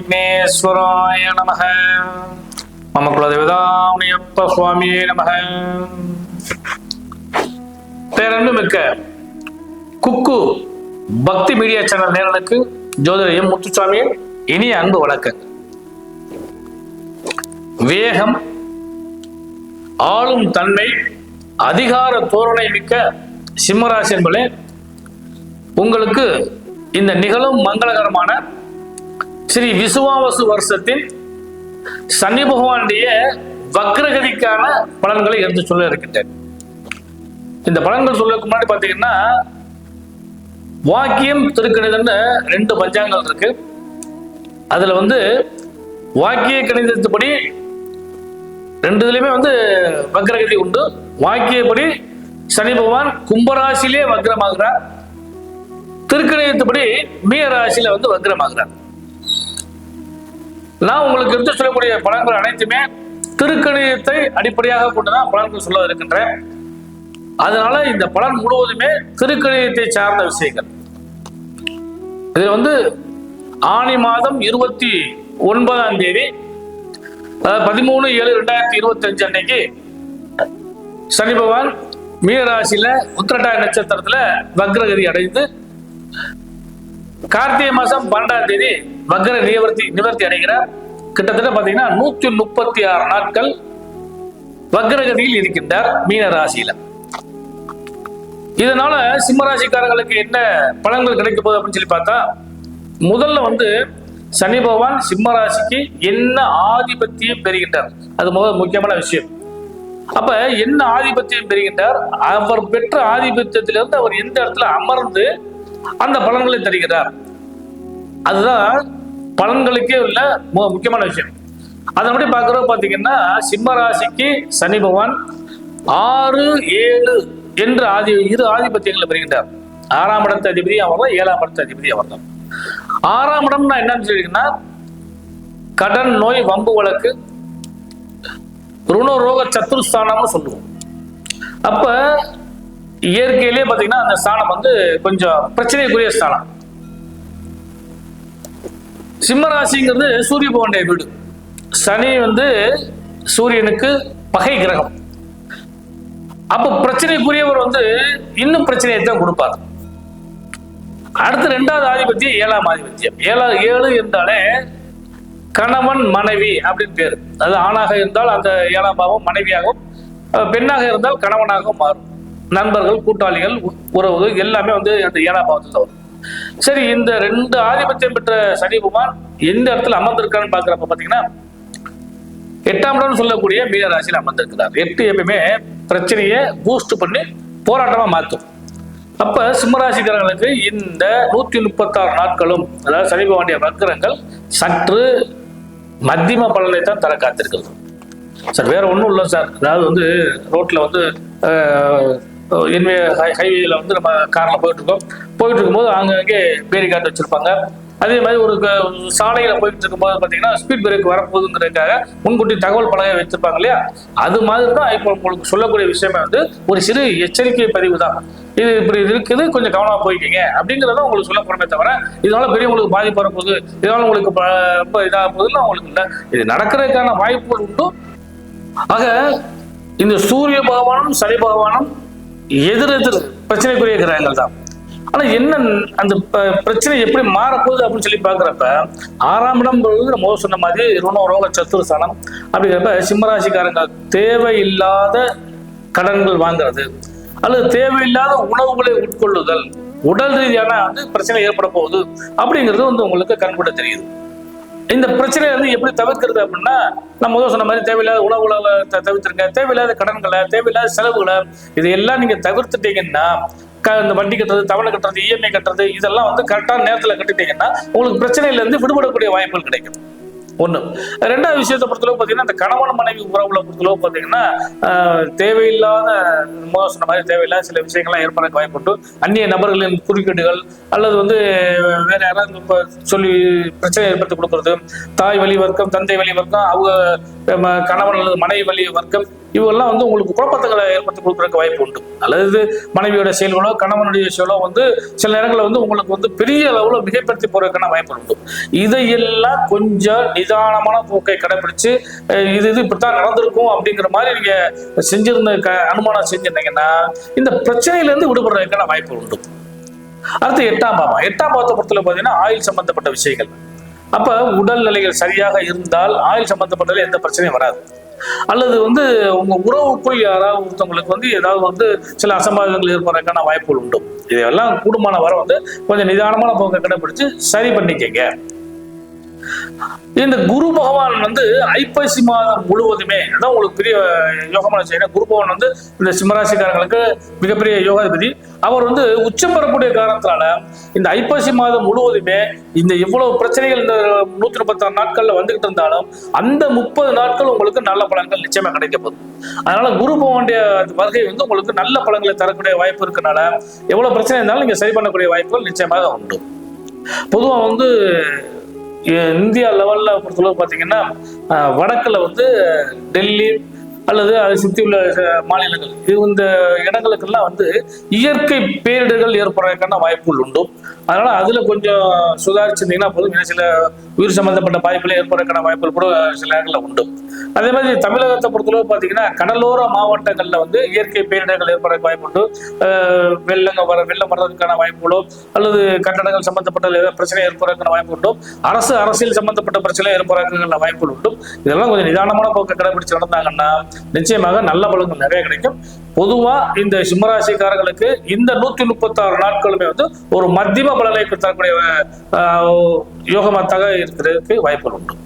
விக்னேஸ்வராய நமக மம குலதேவதாமுனியப்ப சுவாமியே நமக பேரன்பு மிக்க குக்கு பக்தி மீடியா சேனல் நேரலுக்கு ஜோதிடம் எம் முத்துசாமியின் இனிய அன்பு வணக்கங்கள். வேகம் ஆளும் தன்மை அதிகார தோரணை மிக்க சிம்மராசி என்பதே உங்களுக்கு இந்த நிகழும் மங்களகரமான ஸ்ரீ விசுவாவசு வருஷத்தில் சனி பகவானுடைய வக்ரகதிக்கான பலன்களை எடுத்து சொல்ல இருக்கின்றேன். இந்த பலன்கள் சொல்லுக்கு முன்னாடி பார்த்தீங்கன்னா வாக்கியம் திருக்கணிதம்னு ரெண்டு பஞ்சாங்கங்கள் இருக்கு. அதுல வந்து வாக்கிய கணிதத்துப்படி ரெண்டு இதுலயுமே வந்து வக்ரகதி உண்டு. வாக்கியப்படி சனி பகவான் கும்பராசியிலே வக்ரமாகிறார். திருக்கணிதத்துப்படி மீன ராசியில வந்து வக்ரமாகிறார். நான் உங்களுக்கு எடுத்து சொல்லக்கூடிய பலன்கள் அனைத்துமே திருக்கணியத்தை அடிப்படையாக கொண்டுதான் பலன்கள் சொல்ல இருக்கின்றேன். அதனால இந்த பலன் முழுவதுமே திருக்கணியத்தை சார்ந்த விஷயங்கள். இது வந்து ஆணி மாதம் இருபத்தி ஒன்பதாம் தேதி அதாவது பதிமூணு ஏழு ரெண்டாயிரத்தி இருபத்தி அஞ்சு அன்னைக்கு சனி பகவான் மீனராசியில உத்திரட்டாய நட்சத்திரத்துல வக்ரகதி அடைந்து கார்த்திகை மாசம் பன்னெண்டாம் தேதி வக்ர நிவர்த்தி நிவர்த்தி அடைகிறார். கிட்டத்தட்ட பாத்தீங்கன்னா நூத்தி முப்பத்தி ஆறு நாட்கள் வக்ரகதியில் இருக்கின்றார் மீன ராசியில. இதனால சிம்மராசிக்காரர்களுக்கு என்ன பலன்கள் கிடைக்க போகுது அப்படின்னு சொல்லி பார்த்தா முதல்ல வந்து சனி பகவான் சிம்ம ராசிக்கு என்ன ஆதிபத்தியம் பெறுகின்றார். அது முதல் முக்கியமான விஷயம். அப்ப என்ன ஆதிபத்தியம் பெறுகின்றார்? அவர் பெற்ற ஆதிபத்தியத்திலிருந்து அவர் எந்த இடத்துல அமர்ந்து அந்த பலன்களை தருகிறார்? அதுதான் பலன்களுக்கே உள்ள முக்கியமான விஷயம். அதை மட்டும் பார்க்குறோம் பார்த்தீங்கன்னா சிம்ம ராசிக்கு சனி பகவான் ஆறு ஏழு என்று ஆதி இரு ஆதிபத்தியங்களை பெறுகின்றார். ஆறாம் இடத்து அதிபதி அவர் தான் ஏழாம் இடத்து அதிபதி அவர் தான். ஆறாம் இடம்னா என்னன்னு சொல்லிங்கன்னா கடன் நோய் வம்பு வழக்கு ருணரோக சத்துருஸ்தானம்னு சொல்லுவோம். அப்ப இயற்கையிலே பாத்தீங்கன்னா அந்த ஸ்தானம் வந்து கொஞ்சம் பிரச்சனைக்குரிய ஸ்தானம். சிம்மராசிங்கிறது சூரிய பகவானுடைய வீடு. சனி வந்து சூரியனுக்கு பகை கிரகம். அப்ப பிரச்சனைக்குரியவர் வந்து இன்னும் பிரச்சனையை தான் கொடுப்பார். அடுத்து ரெண்டாவது ஆதிபத்தியம் ஏழாம் ஆதிபத்தியம். ஏழா ஏழு என்றாலே கணவன் மனைவி அப்படின்னு பேரு. அது ஆணாக இருந்தால் அந்த ஏழாம் பாவம் மனைவியாகவும் பெண்ணாக இருந்தால் கணவனாகவும் மாறும். நண்பர்கள் கூட்டாளிகள் உறவுகள் எல்லாமே வந்து அந்த ஏழாம் பாவத்தில் வரும். சரி இந்த ரெண்டு ஆதிபத்தியம் பெற்ற சனிபுமான் எந்த இடத்துல அமர்ந்திருக்கான்னு பாக்குறப்ப பாத்தீங்கன்னா எட்டாம் இடம் சொல்லக்கூடிய மீன ராசியில் அமர்ந்திருக்கிறார். எட்டு எப்பயுமே பிரச்சனையை பூஸ்ட் பண்ணி போராட்டமா மாற்றும். அப்ப சிம்மராசிக்காரங்களுக்கு இந்த நூத்தி முப்பத்தாறு நாட்களும் அதாவது சனி பகவானுடைய வக்கரங்கள் சற்று மத்தியம பலனை தான் தர காத்திருக்கிறது. சார் வேற ஒன்றும் இல்லை சார். அதாவது வந்து ரோட்ல வந்து என்வே ஹைவேல வந்து நம்ம கார்ல போயிட்டு இருக்கோம். போயிட்டு இருக்கும்போது அங்கங்கே பேரிகார்டு வச்சிருப்பாங்க. அதே மாதிரி ஒரு க- சாலையில போயிட்டு இருக்கும்போது பாத்தீங்கன்னா ஸ்பீட் பிரேக் வரப்போகுதுங்கிறதுக்காக முன்கூட்டி தகவல் பலகை வச்சிருப்பாங்க இல்லையா? அது மாதிரி தான் இப்போ உங்களுக்கு சொல்லக்கூடிய விஷயமே வந்து ஒரு சிறு எச்சரிக்கை பதிவு தான். இது இப்படி இருக்குது கொஞ்சம் கவனமா போய்க்கிங்க. அப்படிங்கிறத உங்களுக்கு சொல்ல போறமே தவிர இதனால பெரியவங்களுக்கு பாதிப்பு வரப்போகுது. இதனால உங்களுக்கு ப- ரொம்ப இதாக போகுதுன்னு உங்களுக்கு இல்லை. இது நடக்கிறதுக்கான வாய்ப்புகள் உண்டு. ஆக இந்த சூரிய பகவானும் சனி பகவானும் எதிர் எதிர் பிரச்சனைக்குரிய கிரகங்கள் தான். ஆனா என்ன அந்த பிரச்சனை எப்படி மாறப்போகுது அப்படின்னு சொல்லி பாக்குறப்ப ஆறாம் இடம் நம்ம சொன்ன மாதிரி ரோணோ ரோக சத்துருஸ்தானம் அப்படிங்கிறப்ப சிம்மராசிக்காரங்க தேவையில்லாத கடன்கள் வாங்குறது அல்லது தேவையில்லாத உணவுகளை உட்கொள்ளுதல் உடல் ரீதியான வந்து பிரச்சனை ஏற்பட போகுது அப்படிங்கிறது வந்து உங்களுக்கு கண்கூட தெரியுது. இந்த பிரச்சனையை வந்து எப்படி தவிர்க்கிறது அப்படின்னா நம்ம முதல் சொன்ன மாதிரி தேவையில்லாத உணவு த- தவிர்த்துருங்க தேவையில்லாத கடன்களை தேவையில்லாத செலவுகளை இதையெல்லாம் நீங்க தவிர்த்துட்டீங்கன்னா க- இந்த வண்டி கட்டுறது தவணை கட்டுறது இஎம்ஐ கட்டுறது இதெல்லாம் வந்து கரெக்டான நேரத்தில் கட்டிட்டீங்கன்னா உங்களுக்கு பிரச்சனையில இருந்து விடுபடக்கூடிய வாய்ப்புகள் கிடைக்கும். ஒன்று ரெண்டாவது விஷயத்தை பொறுத்தளவு பார்த்தீங்கன்னா இந்த கணவன் மனைவி உறவுல பொறுத்தளவு பார்த்தீங்கன்னா தேவையில்லாத முதல் சொன்ன மாதிரி தேவையில்லாத சில விஷயங்கள்லாம் ஏற்பட வாய்ப்புண்டு. அந்நிய நபர்களின் குறுக்கீடுகள் அல்லது வந்து வேற யாராவது இப்போ சொல்லி பிரச்சனை ஏற்படுத்தி கொடுக்கறது தாய் வழி வர்க்கம் தந்தை வழி வர்க்கம் அவங்க ம- கணவன் அல்லது மனைவி வழி வர்க்கம் இவெல்லாம் வந்து உங்களுக்கு குழப்பத்துகளை ஏற்படுத்தி கொடுக்குறதுக்கு வாய்ப்பு உண்டு. அல்லது மனைவியோட செயல்களோ கணவனுடைய செயலோ வந்து சில நேரங்களில் வந்து உங்களுக்கு வந்து பெரிய அளவில் மிகைப்படுத்தி போறதுக்கான வாய்ப்பு உண்டு. இதையெல்லாம் கொஞ்சம் நிதானமான போக்கை கடைபிடிச்சு இது இது இப்படித்தான் நடந்திருக்கும் அப்படிங்கிற மாதிரி நீங்க செஞ்சிருந்த க அனுமானம் செஞ்சிருந்தீங்கன்னா இந்த பிரச்சனையிலேருந்து விடுபடுறதுக்கான வாய்ப்பு உண்டு. அடுத்து எட்டாம் பாவம். எட்டாம் பாவத்தை பொறுத்தவரை பார்த்தீங்கன்னா ஆயுள் சம்பந்தப்பட்ட விஷயங்கள். அப்ப உடல்நிலைகள் சரியாக இருந்தால் ஆயுள் சம்பந்தப்பட்டதில் எந்த பிரச்சனையும் வராது. அல்லது வந்து உங்க உறவுக்குள் யாராவது ஒருத்தவங்களுக்கு வந்து ஏதாவது வந்து சில அசம்பாவிதங்கள் ஏற்படுறதுக்கான வாய்ப்புகள் உண்டு. இதையெல்லாம் கூடுமான வர வந்து கொஞ்சம் நிதானமான போக்கை கடைபிடிச்சு சரி பண்ணிக்கங்க. இந்த குரு பகவான் வந்து ஐப்பசி மாதம் முழுவதுமே அதான் உங்களுக்கு பெரிய யோகமான செய்யணும் குரு பகவான் வந்து இந்த சிம்மராசிக்காரங்களுக்கு மிகப்பெரிய யோகாதிபதி. அவர் வந்து உச்சம் பெறக்கூடிய காரணத்தினால இந்த ஐப்பசி மாதம் முழுவதுமே இந்த இவ்வளவு பிரச்சனைகள் இந்த நூத்தி முப்பத்தாறு நாட்கள்ல வந்துகிட்டு இருந்தாலும் அந்த முப்பது நாட்கள் உங்களுக்கு நல்ல பலன்கள் நிச்சயமா கிடைக்க போகுது. அதனால குரு பகவானுடைய வருகை வந்து உங்களுக்கு நல்ல பலன்களை தரக்கூடிய வாய்ப்பு இருக்கனால எவ்வளவு பிரச்சனை இருந்தாலும் நீங்க சரி பண்ணக்கூடிய வாய்ப்புகள் நிச்சயமாக உண்டு. பொதுவா வந்து இந்தியா லெவல்ல பொறுத்தளவு பார்த்தீங்கன்னா வடக்கில் வடக்குல வந்து டெல்லி அல்லது அதை சுற்றி உள்ள மாநிலங்கள். இது இந்த இடங்களுக்கெல்லாம் வந்து இயற்கை பேரிடர்கள் ஏற்படுறதுக்கான வாய்ப்புகள் உண்டு. அதனால அதுல கொஞ்சம் சுதாரிச்சிருந்தீங்கன்னா போதும். ஏன்னா சில உயிர் சம்பந்தப்பட்ட பாதிப்புகள் ஏற்படுறதுக்கான வாய்ப்புகள் கூட சில இடங்களில் உண்டு. அதே மாதிரி தமிழகத்தை பொறுத்தளவு பார்த்தீங்கன்னா கடலோர மாவட்டங்கள்ல வந்து இயற்கை பேரிடர்கள் ஏற்படுறதுக்கு வாய்ப்பு உண்டு. வெள்ளங்க வர வெள்ளம் வர்றதுக்கான வாய்ப்புகளோ அல்லது கட்டடங்கள் சம்பந்தப்பட்ட ஏதாவது பிரச்சனை ஏற்படுறதுக்கான வாய்ப்பு உண்டும் அரசு அரசியல் சம்பந்தப்பட்ட பிரச்சனை ஏற்படுறதுக்கான வாய்ப்புகள் உண்டு. இதெல்லாம் கொஞ்சம் நிதானமான போக்கை கடைபிடிச்சு நடந்தாங்கன்னா நிச்சயமாக நல்ல பலன்கள் நிறைய கிடைக்கும். பொதுவா இந்த சிம்மராசிக்காரர்களுக்கு இந்த நூத்தி முப்பத்தாறு நாட்களுமே வந்து ஒரு மத்தியம பலனை தரக்கூடிய அஹ், யோகமத்தாக இருக்கிறதுக்கு வாய்ப்புகள் உண்டு.